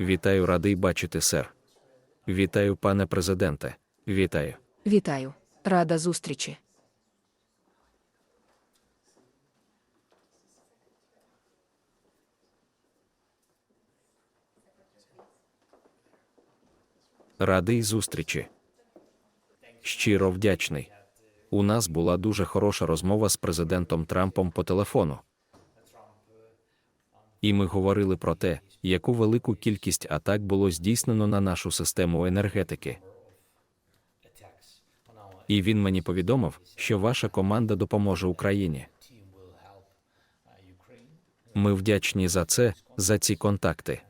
Вітаю, радий бачити, сер. Вітаю, пане президенте. Вітаю. Вітаю. Рада зустрічі. Радий зустрічі. Щиро вдячний. У нас була дуже хороша розмова з президентом Трампом по телефону. І ми говорили про те, яку велику кількість атак було здійснено на нашу систему енергетики. І він мені повідомив, що ваша команда допоможе Україні. Ми вдячні за це, за ці контакти.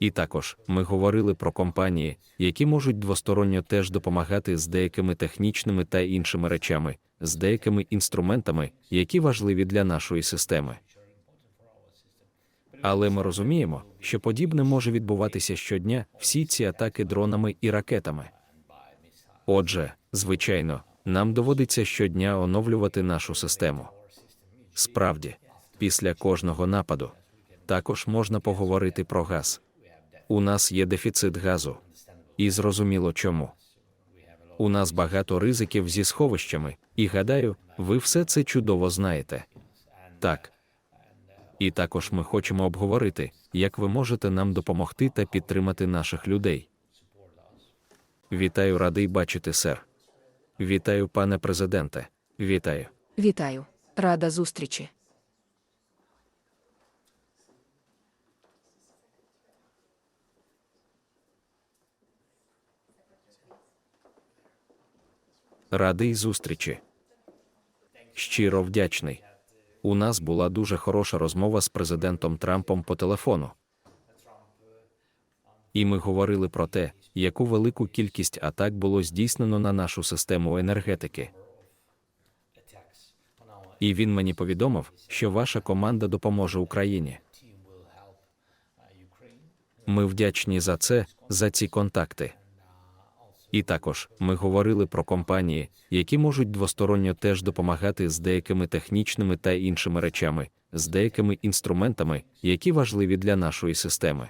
І також ми говорили про компанії, які можуть двосторонньо теж допомагати з деякими технічними та іншими речами, з деякими інструментами, які важливі для нашої системи. Але ми розуміємо, що подібне може відбуватися щодня всі ці атаки дронами і ракетами. Отже, звичайно, нам доводиться щодня оновлювати нашу систему. Справді, після кожного нападу також можна поговорити про газ. У нас є дефіцит газу. І зрозуміло чому. У нас багато ризиків зі сховищами, і гадаю, ви все це чудово знаєте. Так. І також ми хочемо обговорити, як ви можете нам допомогти та підтримати наших людей. Вітаю, радий бачити, сер. Вітаю, пане президенте. Вітаю. Вітаю. Рада зустрічі. Радий зустрічі. Щиро вдячний. У нас була дуже хороша розмова з президентом Трампом по телефону. І ми говорили про те, яку велику кількість атак було здійснено на нашу систему енергетики. І він мені повідомив, що ваша команда допоможе Україні. Ми вдячні за це, за ці контакти. І також ми говорили про компанії, які можуть двосторонньо теж допомагати з деякими технічними та іншими речами, з деякими інструментами, які важливі для нашої системи.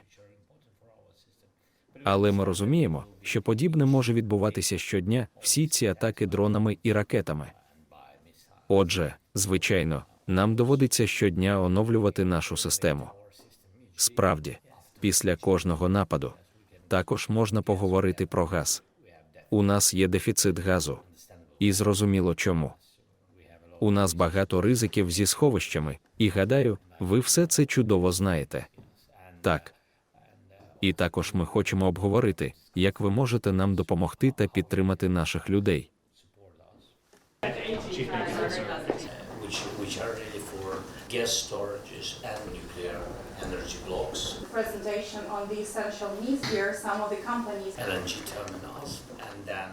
Але ми розуміємо, що подібне може відбуватися щодня всі ці атаки дронами і ракетами. Отже, звичайно, нам доводиться щодня оновлювати нашу систему. Справді, після кожного нападу також можна поговорити про газ. У нас є дефіцит газу. І зрозуміло чому. У нас багато ризиків зі сховищами, і гадаю, ви все це чудово знаєте. Так. І також ми хочемо обговорити, як ви можете нам допомогти та підтримати наших людей. Which, which are ready for gas storages and nuclear energy blocks, presentation on the essential needs here, some of the companies. LNG terminals, and then